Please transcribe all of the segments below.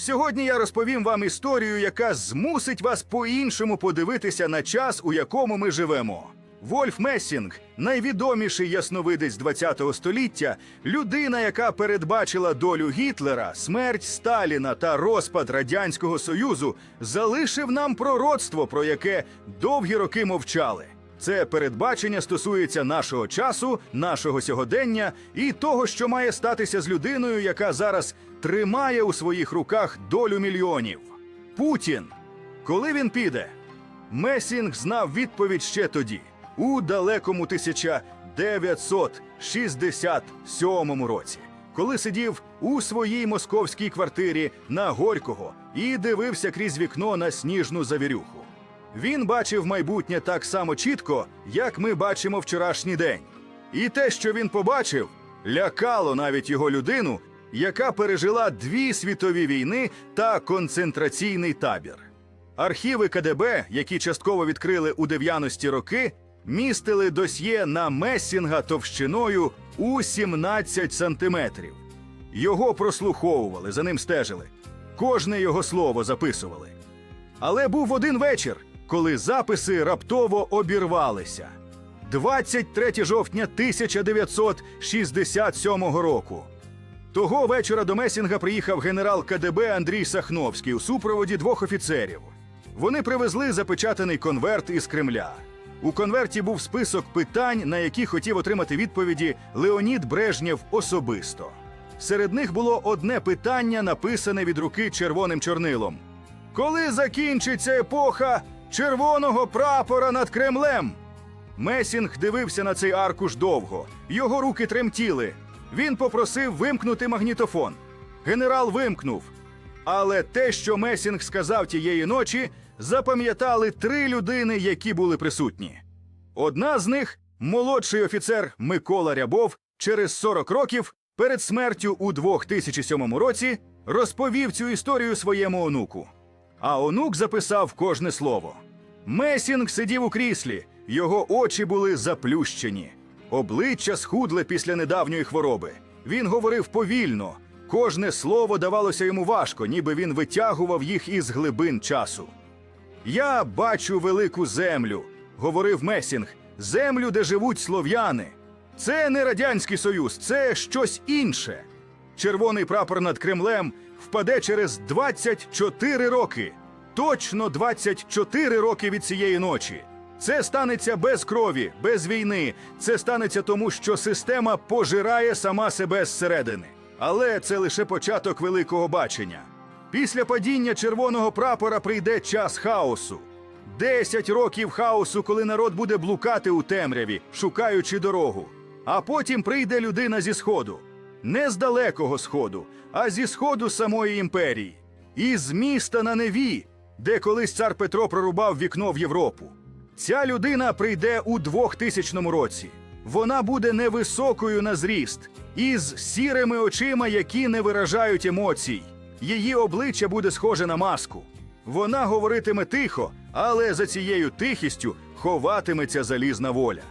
Сьогодні я розповім вам історію, яка змусить вас по-іншому подивитися на час, у якому ми живемо. Вольф Мессінг, найвідоміший ясновидець ХХ століття, людина, яка передбачила долю Гітлера, смерть Сталіна та розпад Радянського Союзу, залишив нам пророцтво, про яке довгі роки мовчали. Це передбачення стосується нашого часу, нашого сьогодення і того, що має статися з людиною, яка зараз тримає у своїх руках долю мільйонів. Путін. Коли він піде? Месінг знав відповідь ще тоді, у далекому 1967 році, коли сидів у своїй московській квартирі на Горького і дивився крізь вікно на сніжну завірюху. Він бачив майбутнє так само чітко, як ми бачимо вчорашній день. І те, що він побачив, лякало навіть його людину, яка пережила дві світові війни та концентраційний табір. Архіви КДБ, які частково відкрили у 90-ті роки, містили досьє на Месінга товщиною у 17 сантиметрів. Його прослуховували, за ним стежили. Кожне його слово записували. Але був один вечір, коли записи раптово обірвалися. 23 жовтня 1967 року. Того вечора до Месінга приїхав генерал КДБ Андрій Сахновський у супроводі двох офіцерів. Вони привезли запечатаний конверт із Кремля. У конверті був список питань, на які хотів отримати відповіді Леонід Брежнєв особисто. Серед них було одне питання, написане від руки червоним чорнилом. Коли закінчиться епоха червоного прапора над Кремлем? Месінг дивився на цей аркуш довго. Його руки тремтіли. Він попросив вимкнути магнітофон. Генерал вимкнув. Але те, що Месінг сказав тієї ночі, запам'ятали три людини, які були присутні. Одна з них молодший офіцер Микола Рябов, через 40 років перед смертю у 2007 році розповів цю історію своєму онуку. А онук записав кожне слово. Месінг сидів у кріслі, його очі були заплющені. Обличчя схудле після недавньої хвороби. Він говорив повільно, кожне слово давалося йому важко, ніби він витягував їх із глибин часу. Я бачу велику землю, говорив Месінг, землю, де живуть слов'яни. Це не Радянський Союз, це щось інше. Червоний прапор над Кремлем впаде через 24 роки. Точно 24 роки від цієї ночі. Це станеться без крові, без війни. Це станеться тому, що система пожирає сама себе зсередини. Але це лише початок великого бачення. Після падіння червоного прапора прийде час хаосу. Десять років хаосу, коли народ буде блукати у темряві, шукаючи дорогу. А потім прийде людина зі сходу, не з далекого сходу, а зі сходу самої імперії, із міста на Неві, де колись цар Петро прорубав вікно в Європу. Ця людина прийде у 2000 році. Вона буде невисокою на зріст, із сірими очима, які не виражають емоцій. Її обличчя буде схоже на маску. Вона говоритиме тихо, але за цією тихістю ховатиметься залізна воля.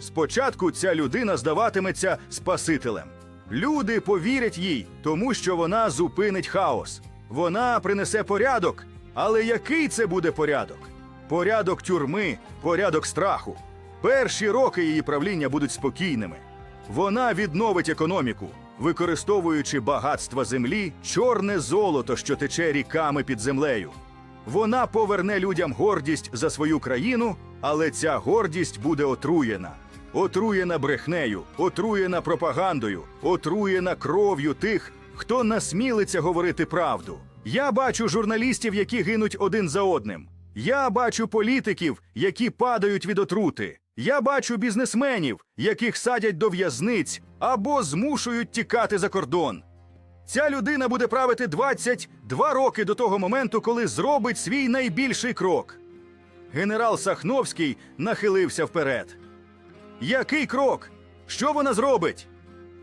Спочатку ця людина здаватиметься Спасителем. Люди повірять їй, тому що вона зупинить хаос. Вона принесе порядок. Але який це буде порядок? Порядок тюрми, порядок страху. Перші роки її правління будуть спокійними. Вона відновить економіку, використовуючи багатства землі, чорне золото, що тече ріками під землею. Вона поверне людям гордість за свою країну, але ця гордість буде отруєна. Отруєна брехнею, отруєна пропагандою, отруєна кров'ю тих, хто насмілиться говорити правду. Я бачу журналістів, які гинуть один за одним. Я бачу політиків, які падають від отрути. Я бачу бізнесменів, яких садять до в'язниць або змушують тікати за кордон. Ця людина буде правити 22 роки до того моменту, коли зробить свій найбільший крок. Генерал Сахновський нахилився вперед. Який крок? Що вона зробить?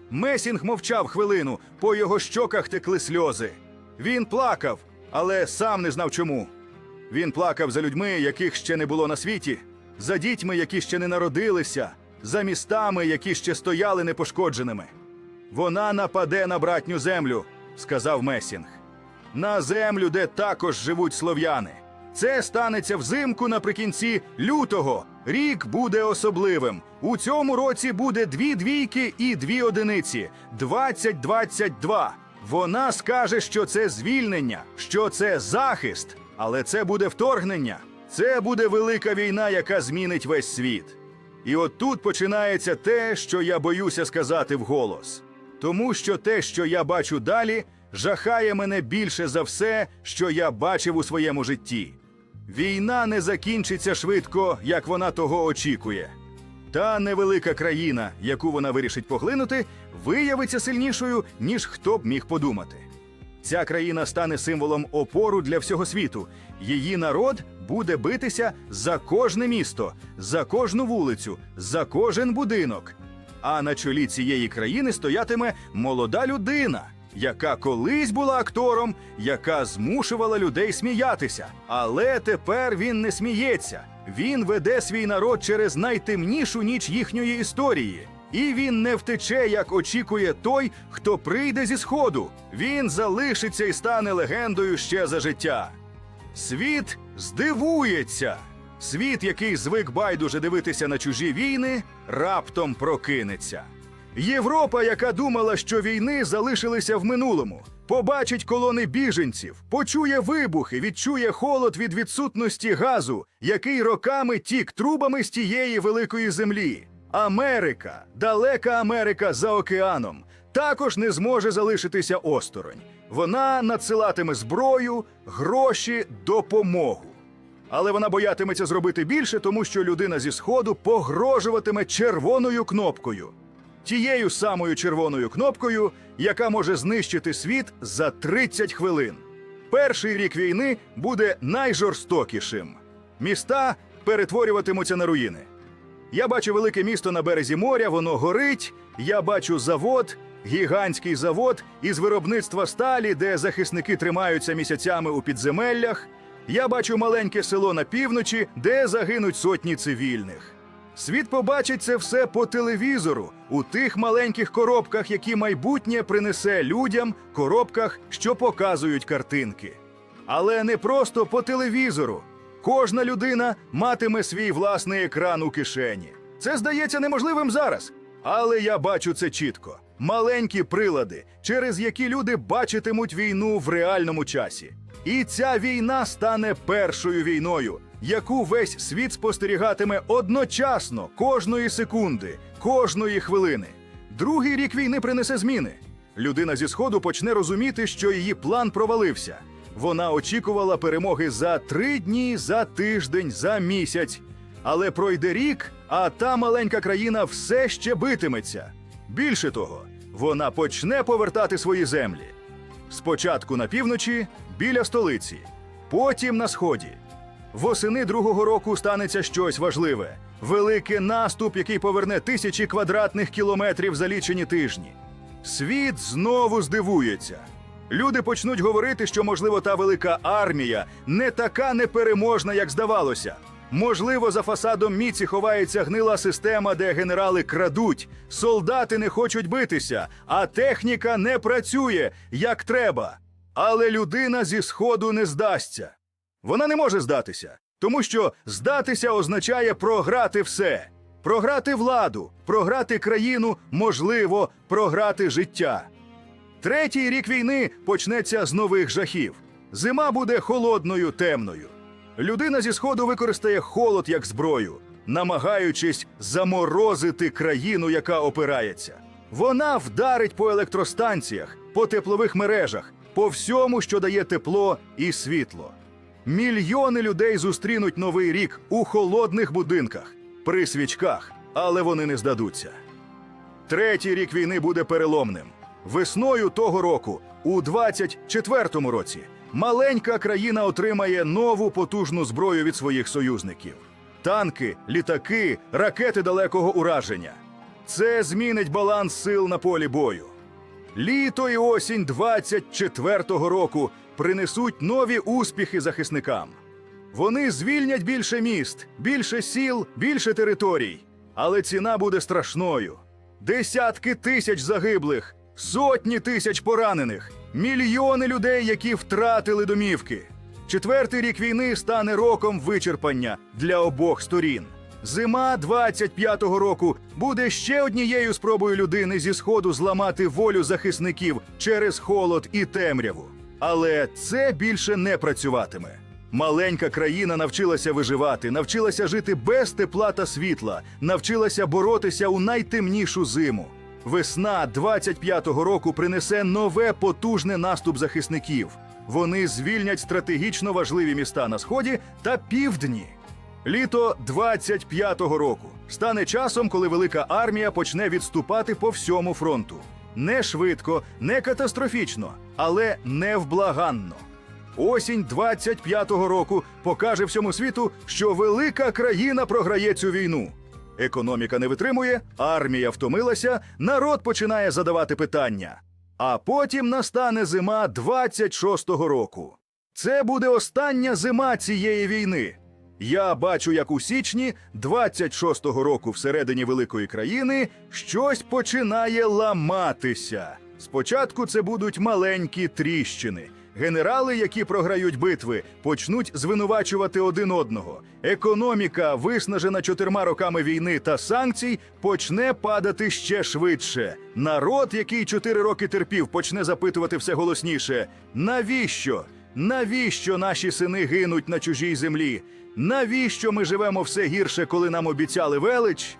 Месінг мовчав хвилину, по його щоках текли сльози. Він плакав, але сам не знав чому. Він плакав за людьми, яких ще не було на світі, за дітьми, які ще не народилися, за містами, які ще стояли непошкодженими. Вона нападе на братню землю, сказав Месінг. на землю, де також живуть слов'яни. Це станеться взимку наприкінці лютого. Рік буде особливим. У цьому році буде дві двійки і дві одиниці 20-22. Вона скаже, що це звільнення, що це захист, але це буде вторгнення. Це буде велика війна, яка змінить весь світ. І от тут починається те, що я боюся сказати вголос. Тому що те, що я бачу далі, жахає мене більше за все, що я бачив у своєму житті. Війна не закінчиться швидко, як вона того очікує. Та невелика країна, яку вона вирішить поглинути, виявиться сильнішою, ніж хто б міг подумати. Ця країна стане символом опору для всього світу. Її народ буде битися за кожне місто, за кожну вулицю, за кожен будинок. А на чолі цієї країни стоятиме молода людина, яка колись була актором, яка змушувала людей сміятися. Але тепер він не сміється. Він веде свій народ через найтемнішу ніч їхньої історії. І він не втече, як очікує той, хто прийде зі сходу. Він залишиться і стане легендою ще за життя. Світ здивується. Світ, який звик байдуже дивитися на чужі війни, раптом прокинеться. Європа, яка думала, що війни залишилися в минулому, побачить колони біженців, почує вибухи, відчує холод від відсутності газу, який роками тік трубами з тієї великої землі. Америка, далека Америка за океаном, також не зможе залишитися осторонь. Вона надсилатиме зброю, гроші, допомогу. Але вона боятиметься зробити більше, тому що людина зі сходу погрожуватиме червоною кнопкою. Тією самою червоною кнопкою, яка може знищити світ за 30 хвилин. Перший рік війни буде найжорстокішим. Міста перетворюватимуться на руїни. Я бачу велике місто на березі моря, воно горить. Я бачу завод, гігантський завод із виробництва сталі, де захисники тримаються місяцями у підземеллях. Я бачу маленьке село на півночі, де загинуть сотні цивільних. Світ побачить це все по телевізору, у тих маленьких коробках, які майбутнє принесе людям, коробках, що показують картинки. Але не просто по телевізору. Кожна людина матиме свій власний екран у кишені. Це здається неможливим зараз. Але я бачу це чітко: маленькі прилади, через які люди бачитимуть війну в реальному часі. І ця війна стане першою війною, яку весь світ спостерігатиме одночасно, кожної секунди, кожної хвилини. Другий рік війни принесе зміни. Людина зі сходу почне розуміти, що її план провалився. Вона очікувала перемоги за три дні, за тиждень, за місяць. Але пройде рік, а та маленька країна все ще битиметься. Більше того, вона почне повертати свої землі. Спочатку на півночі, біля столиці, потім на сході. Восени другого року станеться щось важливе: великий наступ, який поверне тисячі квадратних кілометрів за лічені тижні. Світ знову здивується. Люди почнуть говорити, що, можливо, та велика армія не така непереможна, як здавалося. Можливо, за фасадом міці ховається гнила система, де генерали крадуть, солдати не хочуть битися, а техніка не працює як треба. Але людина зі сходу не здасться. Вона не може здатися, тому що здатися означає програти все. Програти владу, програти країну, можливо, програти життя. Третій рік війни почнеться з нових жахів. Зима буде холодною, темною. Людина зі сходу використає холод як зброю, намагаючись заморозити країну, яка опирається. Вона вдарить по електростанціях, по теплових мережах, по всьому, що дає тепло і світло. Мільйони людей зустрінуть новий рік у холодних будинках, при свічках, але вони не здадуться. Третій рік війни буде переломним. Весною того року, у 24-му році, маленька країна отримає нову потужну зброю від своїх союзників: танки, літаки, ракети далекого ураження. Це змінить баланс сил на полі бою. Літо і осінь 24-го року принесуть нові успіхи захисникам. Вони звільнять більше міст, більше сіл, більше територій. Але ціна буде страшною. Десятки тисяч загиблих, сотні тисяч поранених, Мільйони людей, які втратили домівки. Четвертий рік війни стане роком вичерпання для обох сторін. Зима 25-го року буде ще однією спробою людини зі сходу зламати волю захисників через холод і темряву. Але це більше не працюватиме. Маленька країна навчилася виживати, навчилася жити без тепла та світла, навчилася боротися у найтемнішу зиму. Весна 25-го року принесе нове потужне наступ захисників. Вони звільнять стратегічно важливі міста на сході та півдні. Літо 25-го року стане часом, коли велика армія почне відступати по всьому фронту. Не швидко, не катастрофічно, але невблаганно. Осінь 25-го року покаже всьому світу, що велика країна програє цю війну. Економіка не витримує, армія втомилася, народ починає задавати питання. А потім настане зима 26-го року. Це буде остання зима цієї війни. Я бачу, як у січні 26-го року всередині великої країни щось починає ламатися. Спочатку це будуть маленькі тріщини. Генерали, які програють битви, почнуть звинувачувати один одного. Економіка, виснажена чотирма роками війни та санкцій, почне падати ще швидше. Народ, який чотири роки терпів, почне запитувати все голосніше: навіщо? Навіщо наші сини гинуть на чужій землі? Навіщо ми живемо все гірше, коли нам обіцяли велич?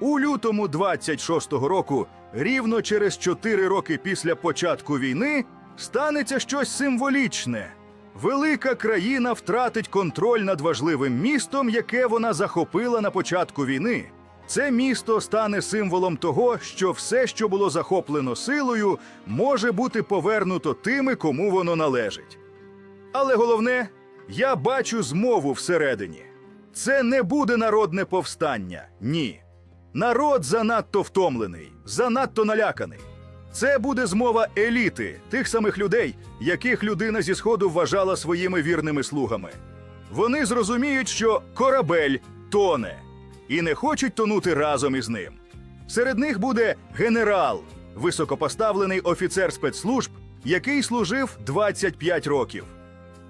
У лютому 26-го року, рівно через 4 роки після початку війни, станеться щось символічне. Велика країна втратить контроль над важливим містом, яке вона захопила на початку війни. Це місто стане символом того, що все, що було захоплено силою, може бути повернуто тими, кому воно належить. Але головне, я бачу змову всередині. Це не буде народне повстання. Ні. Народ занадто втомлений, занадто наляканий. Це буде змова еліти, тих самих людей, яких людина зі сходу вважала своїми вірними слугами. Вони зрозуміють, що корабель тоне і не хочуть тонути разом із ним. Серед них буде генерал, високопоставлений офіцер спецслужб, який служив 25 років.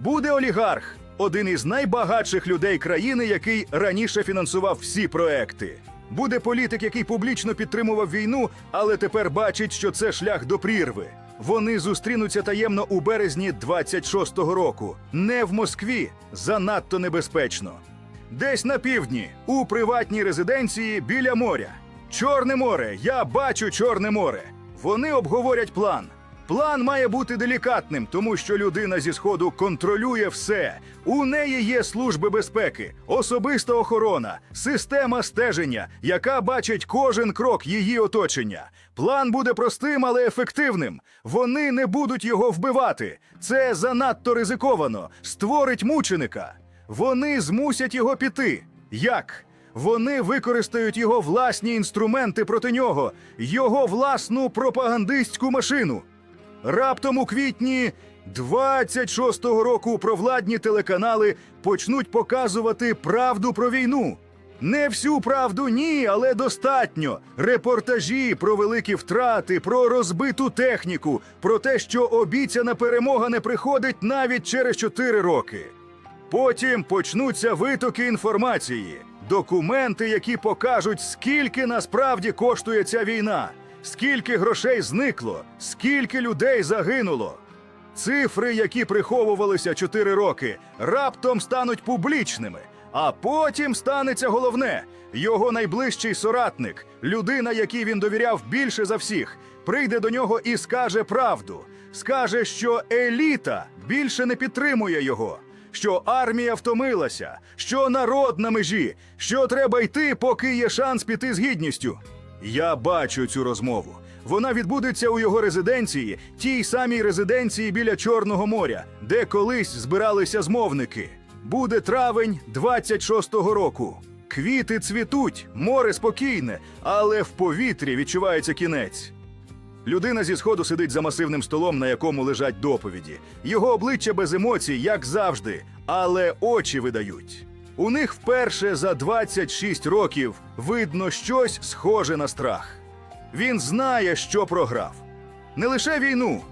Буде олігарх, один із найбагатших людей країни, який раніше фінансував всі проекти. Буде політик, який публічно підтримував війну, але тепер бачить, що це шлях до прірви. Вони зустрінуться таємно у березні 26-го року. Не в Москві, занадто небезпечно. Десь на півдні, у приватній резиденції біля моря. Чорне море, я бачу Чорне море. Вони обговорять план. План має бути делікатним, тому що людина зі сходу контролює все. У неї є служби безпеки, особиста охорона, система стеження, яка бачить кожен крок її оточення. План буде простим, але ефективним. Вони не будуть його вбивати. Це занадто ризиковано. Створить мученика. Вони змусять його піти. Як? Вони використають його власні інструменти проти нього, його власну пропагандистську машину. Раптом у квітні 26-го року провладні телеканали почнуть показувати правду про війну. Не всю правду ні, але достатньо. Репортажі про великі втрати, про розбиту техніку, про те, що обіцяна перемога не приходить навіть через 4 роки. Потім почнуться витоки інформації, документи, які покажуть, скільки насправді коштує ця війна, скільки грошей зникло, скільки людей загинуло. Цифри, які приховувалися 4 роки, раптом стануть публічними. А потім станеться головне: його найближчий соратник, людина, якій він довіряв більше за всіх, прийде до нього і скаже правду. Скаже, що еліта більше не підтримує його, що армія втомилася, що народ на межі, що треба йти, поки є шанс піти з гідністю. Я бачу цю розмову. Вона відбудеться у його резиденції, тій самій резиденції біля Чорного моря, де колись збиралися змовники. Буде травень 26-го року. Квіти цвітуть, море спокійне, але в повітрі відчувається кінець. Людина зі сходу сидить за масивним столом, на якому лежать доповіді. Його обличчя без емоцій, як завжди, але очі видають. У них вперше за 26 років видно щось схоже на страх. Він знає, що програв. Не лише війну,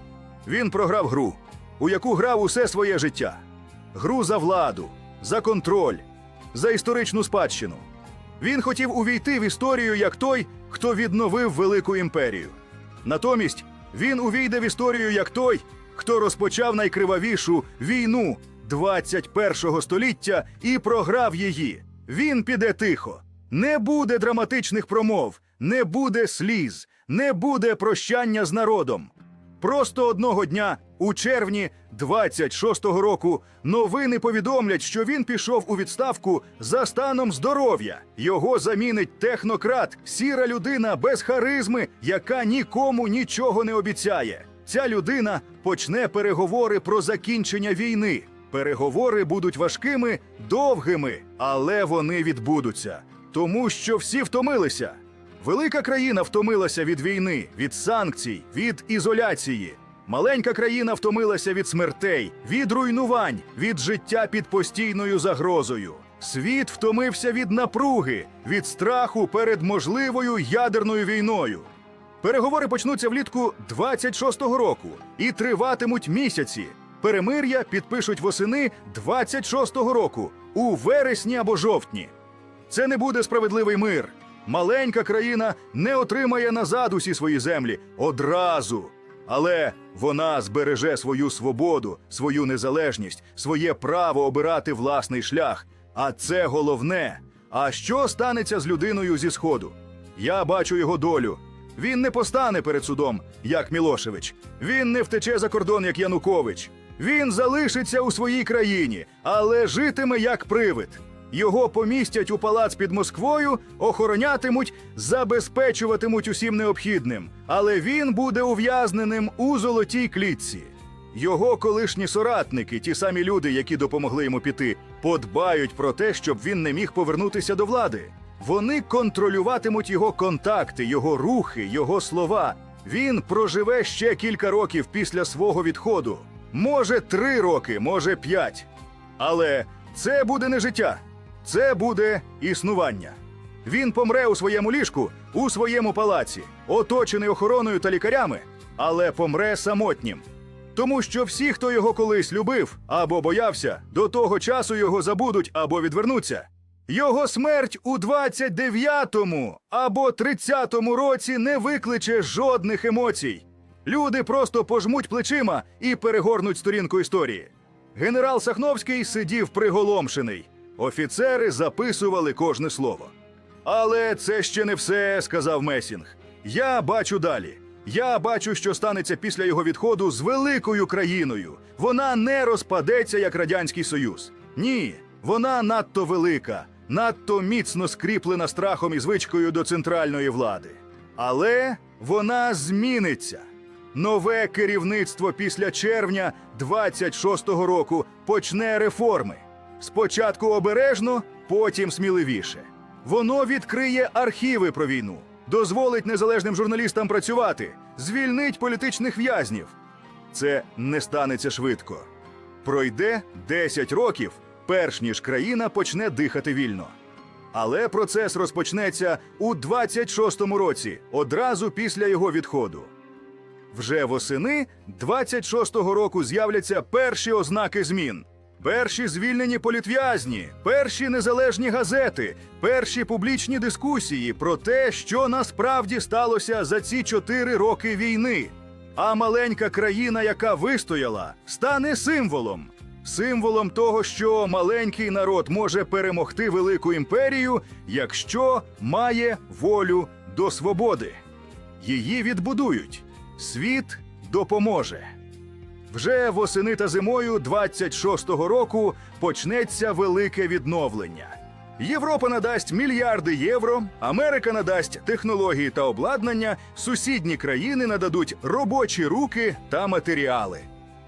Він програв гру, у яку грав усе своє життя. Гру за владу, за контроль, за історичну спадщину. Він хотів увійти в історію як той, хто відновив велику імперію. Натомість він увійде в історію як той, хто розпочав найкривавішу війну 21-го століття і програв її. Він піде тихо. Не буде драматичних промов, не буде сліз, не буде прощання з народом. Просто одного дня, у червні 26-го року, новини повідомлять, що він пішов у відставку за станом здоров'я. Його замінить технократ, сіра людина без харизми, яка нікому нічого не обіцяє. Ця людина почне переговори про закінчення війни. Переговори будуть важкими, довгими, але вони відбудуться, тому що всі втомилися. Велика країна втомилася від війни, від санкцій, від ізоляції. Маленька країна втомилася від смертей, від руйнувань, від життя під постійною загрозою. Світ втомився від напруги, від страху перед можливою ядерною війною. Переговори почнуться влітку 26-го року і триватимуть місяці. Перемир'я підпишуть восени 26-го року, у вересні або жовтні. Це не буде справедливий мир. Маленька країна не отримає назад усі свої землі одразу. Але вона збереже свою свободу, свою незалежність, своє право обирати власний шлях. А це головне. А що станеться з людиною зі сходу? Я бачу його долю. Він не постане перед судом, як Мілошевич. Він не втече за кордон, як Янукович. Він залишиться у своїй країні, але житиме як привид. Його помістять у палац під Москвою, охоронятимуть, забезпечуватимуть усім необхідним. Але він буде ув'язненим у золотій клітці. Його колишні соратники, ті самі люди, які допомогли йому піти, подбають про те, щоб він не міг повернутися до влади. Вони контролюватимуть його контакти, його рухи, його слова. Він проживе ще кілька років після свого відходу. Може, три роки, може п'ять. Але це буде не життя, це буде існування. Він помре у своєму ліжку, у своєму палаці, оточений охороною та лікарями, але помре самотнім. Тому що всі, хто його колись любив або боявся, до того часу його забудуть або відвернуться. Його смерть у 29-му або 30-му році не викличе жодних емоцій. Люди просто пожмуть плечима і перегорнуть сторінку історії. Генерал Сахновський сидів приголомшений. Офіцери записували кожне слово. Але це ще не все, сказав Месінг. Я бачу далі. Я бачу, що станеться після його відходу з великою країною. Вона не розпадеться як Радянський Союз. Ні, вона надто велика, надто міцно скріплена страхом і звичкою до центральної влади. Але вона зміниться. Нове керівництво після червня 26-го року почне реформи. Спочатку обережно, потім сміливіше. Воно відкриє архіви про війну, дозволить незалежним журналістам працювати, звільнить політичних в'язнів. Це не станеться швидко. Пройде 10 років, перш ніж країна почне дихати вільно. Але процес розпочнеться у 26-му році, одразу після його відходу. Вже восени 26-го року з'являться перші ознаки змін. Перші звільнені політв'язні, перші незалежні газети, перші публічні дискусії про те, що насправді сталося за ці чотири роки війни. А маленька країна, яка вистояла, стане символом. Символом того, що маленький народ може перемогти велику імперію, якщо має волю до свободи. Її відбудують. Світ допоможе. Вже восени та зимою 26-го року почнеться велике відновлення. Європа надасть мільярди євро, Америка надасть технології та обладнання, сусідні країни нададуть робочі руки та матеріали.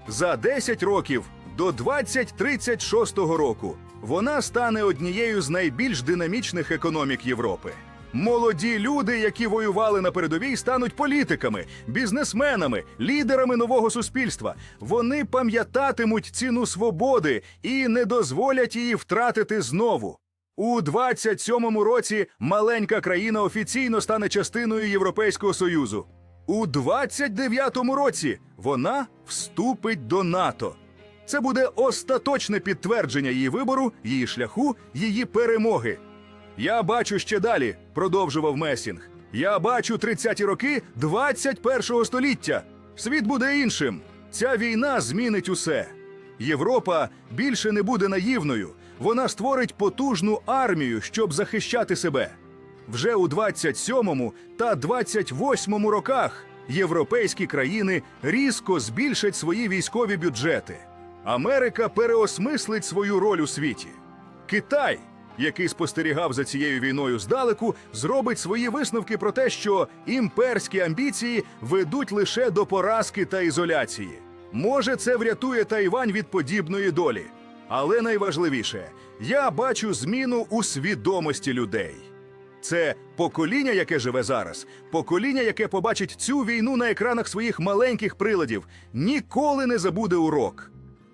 За 10 років до 2036 року вона стане однією з найбільш динамічних економік Європи. Молоді люди, які воювали на передовій, стануть політиками, бізнесменами, лідерами нового суспільства. Вони пам'ятатимуть ціну свободи і не дозволять її втратити знову. У 27-му році маленька країна офіційно стане частиною Європейського Союзу. У 29-му році вона вступить до НАТО. Це буде остаточне підтвердження її вибору, її шляху, її перемоги. Я бачу ще далі, продовжував Месінг. Я бачу 30-ті роки 21-го століття. Світ буде іншим. Ця війна змінить усе. Європа більше не буде наївною. Вона створить потужну армію, щоб захищати себе. Вже у 27-му та 28-му роках європейські країни різко збільшать свої військові бюджети. Америка переосмислить свою роль у світі. Китай, який спостерігав за цією війною здалеку, зробить свої висновки про те, що імперські амбіції ведуть лише до поразки та ізоляції. Може, це врятує Тайвань від подібної долі. Але найважливіше, я бачу зміну у свідомості людей. Це покоління, яке живе зараз, покоління, яке побачить цю війну на екранах своїх маленьких приладів, ніколи не забуде урок.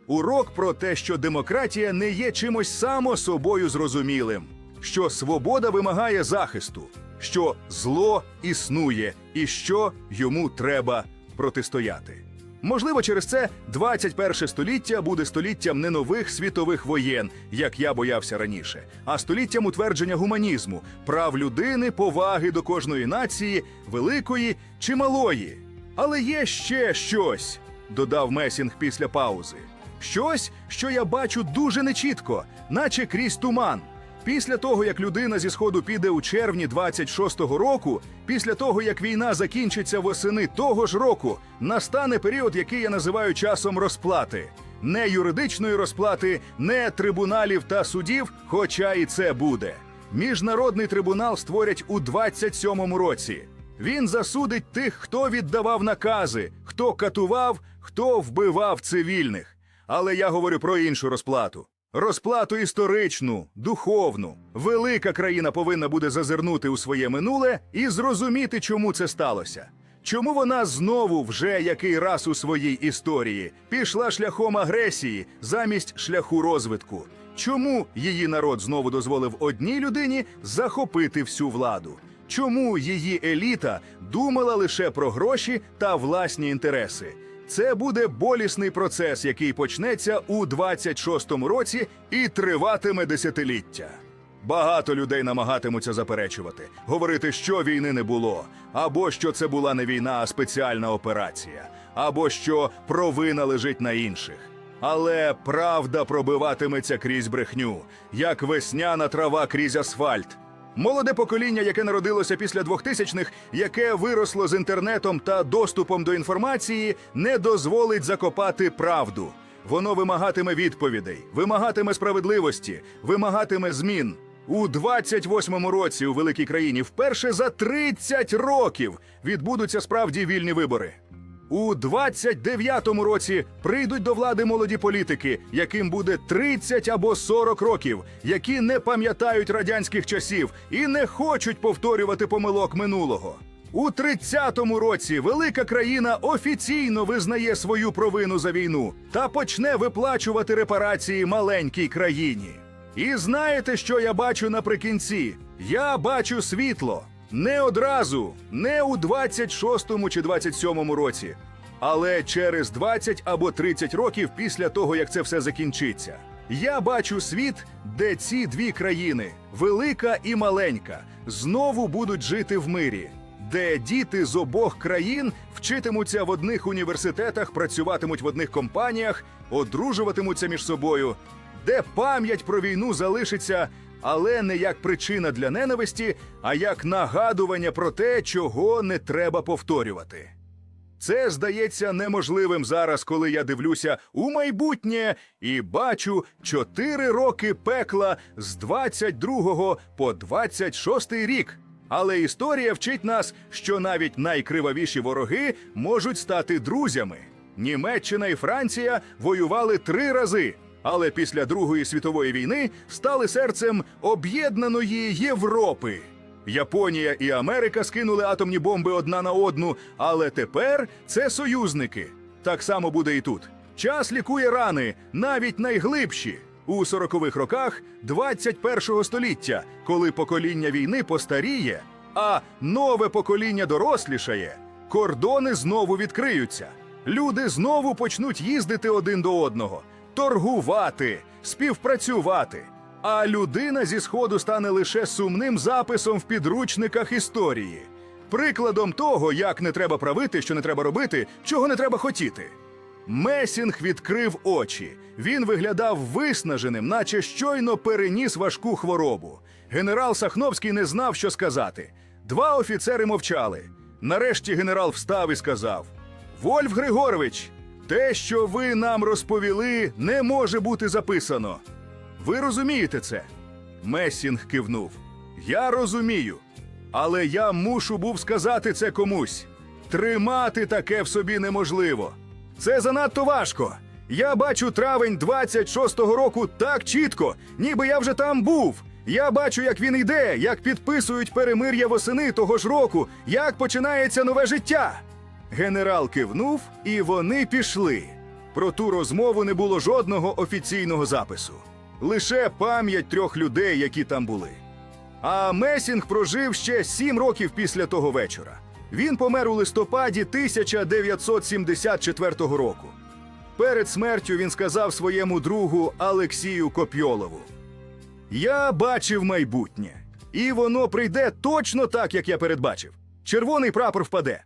Урок про те, що демократія не є чимось само собою зрозумілим, що свобода вимагає захисту, що зло існує і що йому треба протистояти. Можливо, через це 21 століття буде століттям не нових світових воєн, як я боявся раніше, а століттям утвердження гуманізму, прав людини, поваги до кожної нації, великої чи малої. Але є ще щось, додав Месінг після паузи. Щось, що я бачу дуже нечітко, наче крізь туман. Після того, як людина зі сходу піде у червні 26-го року, після того як війна закінчиться восени того ж року, настане період, який я називаю часом розплати. Не юридичної розплати, не трибуналів та судів, хоча і це буде. Міжнародний трибунал створять у 27-му році. Він засудить тих, хто віддавав накази, хто катував, хто вбивав цивільних. Але я говорю про іншу розплату. Розплату історичну, духовну. Велика країна повинна буде зазирнути у своє минуле і зрозуміти, чому це сталося. Чому вона знову, вже який раз у своїй історії, пішла шляхом агресії замість шляху розвитку? Чому її народ знову дозволив одній людині захопити всю владу? Чому її еліта думала лише про гроші та власні інтереси? Це буде болісний процес, який почнеться у 26-му році і триватиме десятиліття. Багато людей намагатимуться заперечувати, говорити, що війни не було, або що це була не війна, а спеціальна операція, або що провина лежить на інших. Але правда пробиватиметься крізь брехню, як весняна трава крізь асфальт. Молоде покоління, яке народилося після 2000-х, яке виросло з інтернетом та доступом до інформації, не дозволить закопати правду. Воно вимагатиме відповідей, вимагатиме справедливості, вимагатиме змін. У 28-му році у великій країні вперше за 30 років відбудуться справді вільні вибори. У 29-му році прийдуть до влади молоді політики, яким буде 30 або 40 років, які не пам'ятають радянських часів і не хочуть повторювати помилок минулого. У 30-му році велика країна офіційно визнає свою провину за війну та почне виплачувати репарації маленькій країні. І знаєте, що я бачу наприкінці? Я бачу світло. Не одразу, не у 26-му чи 27-му році, але через 20 або 30 років після того, як це все закінчиться. Я бачу світ, де ці дві країни, велика і маленька, знову будуть жити в мирі, де діти з обох країн вчитимуться в одних університетах, працюватимуть в одних компаніях, одружуватимуться між собою, де пам'ять про війну залишиться але не як причина для ненависті, а як нагадування про те, чого не треба повторювати. Це здається неможливим зараз, коли я дивлюся у майбутнє і бачу чотири роки пекла з 22 по 26 рік. Але історія вчить нас, що навіть найкривавіші вороги можуть стати друзями. Німеччина і Франція воювали три рази але після Другої світової війни стали серцем об'єднаної Європи. Японія і Америка скинули атомні бомби одна на одну, але тепер це союзники. Так само буде і тут. Час лікує рани, навіть найглибші. У 40-х роках 21-го століття, коли покоління війни постаріє, а нове покоління дорослішає, Кордони знову відкриються. Люди знову почнуть їздити один до одного, торгувати, співпрацювати. А людина зі сходу стане лише сумним записом в підручниках історії, прикладом того, як не треба правити, що не треба робити, чого не треба хотіти. Месінг відкрив очі. Він виглядав виснаженим, наче щойно переніс важку хворобу. Генерал Сахновський не знав, що сказати. Два офіцери мовчали. Нарешті генерал встав і сказав: Вольф Григорович, те, що ви нам розповіли, не може бути записано. Ви розумієте це? Месінг кивнув. Я розумію. Але я мушу був сказати це комусь. Тримати таке в собі неможливо. Це занадто важко. Я бачу травень 26-го року так чітко, ніби я вже там був. Я бачу, як він йде, як підписують перемир'я восени того ж року, як починається нове життя. Генерал кивнув, і вони пішли. Про ту розмову не було жодного офіційного запису. Лише пам'ять трьох людей, які там були. А Месінг прожив ще сім років після того вечора. Він помер у листопаді 1974 року. Перед смертю він сказав своєму другу Алексію Копьолову: Я бачив майбутнє, і воно прийде точно так, як я передбачив. Червоний прапор впаде.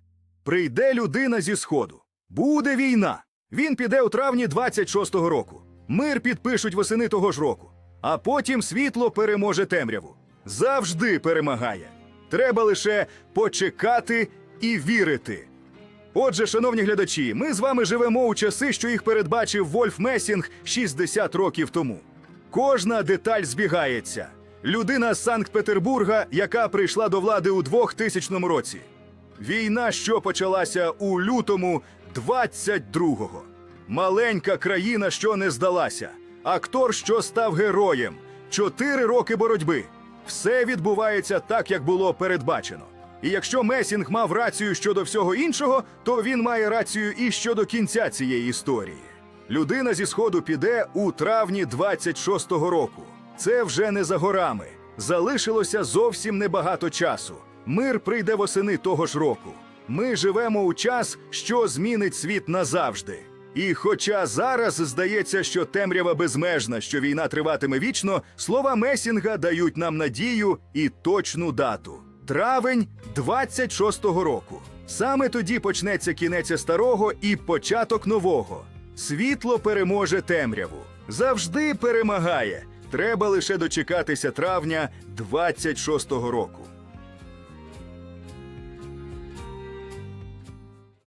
Прийде людина зі сходу. Буде війна. Він піде у травні 26-го року. Мир підпишуть восени того ж року. А потім світло переможе темряву. Завжди перемагає. Треба лише почекати і вірити. Отже, шановні глядачі, ми з вами живемо у часи, що їх передбачив Вольф Месінг 60 років тому. Кожна деталь збігається. Людина з Санкт-Петербурга, яка прийшла до влади у 2000 році. Війна, що почалася у лютому 22-го. Маленька країна, що не здалася. Актор, що став героєм. Чотири роки боротьби. Все відбувається так, як було передбачено. І якщо Месінг мав рацію щодо всього іншого, то він має рацію і щодо кінця цієї історії. Людина зі сходу піде у травні 26-го року. Це вже не за горами. Залишилося зовсім небагато часу. Мир прийде восени того ж року. Ми живемо у час, що змінить світ назавжди. І хоча зараз здається, що темрява безмежна, що війна триватиме вічно, слова Месінга дають нам надію і точну дату травень 26-го року. Саме тоді почнеться кінець старого і початок нового. Світло переможе темряву. Завжди перемагає. Треба лише дочекатися травня 26-го року.